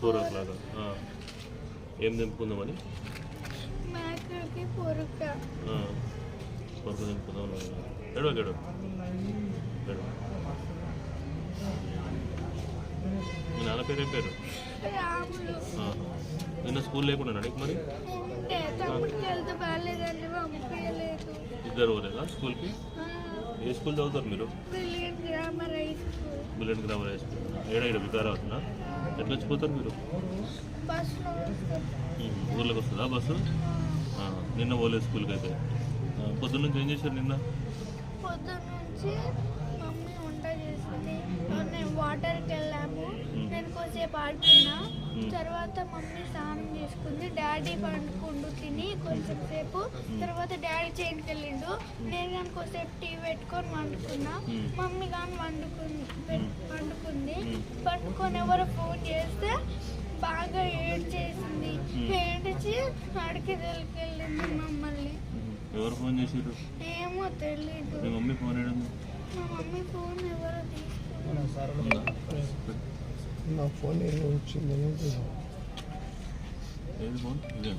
Four ఓ clock ఏం దింపుకుందామని పొరుక దింపుకుందాం ఎడవ ఎడవ ఎడవ మీ నాన్న పేరు ఏం పేరు. నిన్న స్కూల్ లేకుండా నీకు మరి? ఇద్దరు పోలేదా స్కూల్కి? ఏ స్కూల్ చదువుతారు మీరు? Bullet grammar high school. ఏడా ఇక్కడ వికారా అవుతుందా ఎట్లా వచ్చిపోతారు మీరు? ఊర్లోకి వస్తుందా బస్సు? నిన్న పోలేదు స్కూల్కి అయితే. పొద్దున్న నుంచి ఏం చేశారు నిన్న? నేను వాటర్కి వెళ్ళాము. నేను కొద్దిసేపు ఆడుకున్నా. తర్వాత మమ్మీ స్నానం చేసుకుంది. డాడీ పండుకుండు తిని కొంచెం సేపు. తర్వాత డాడీ చేనుకి వెళ్ళిండు. నేను కానీ కొద్దిసేపు టీవీ పెట్టుకొని వండుకున్నా. మమ్మీ కానీ వండుకుంది పట్టుకొని ఎవరో ఫోన్ చేస్తే బాగా ఏడ్ చేసింది ఏడిచి అడికి వెళ్ళింది మమ్మల్ని. ఎవరు ఫోన్ చేసారు ఏమో తెలీదు. మీ మమ్మీ ఫోన్ మా మమ్మీ ఫోన్ ఎవరో తీసుకున్నారు నా ఫోన్ ఏదో వచ్చిందని ఏది ఫోన్? ఇదే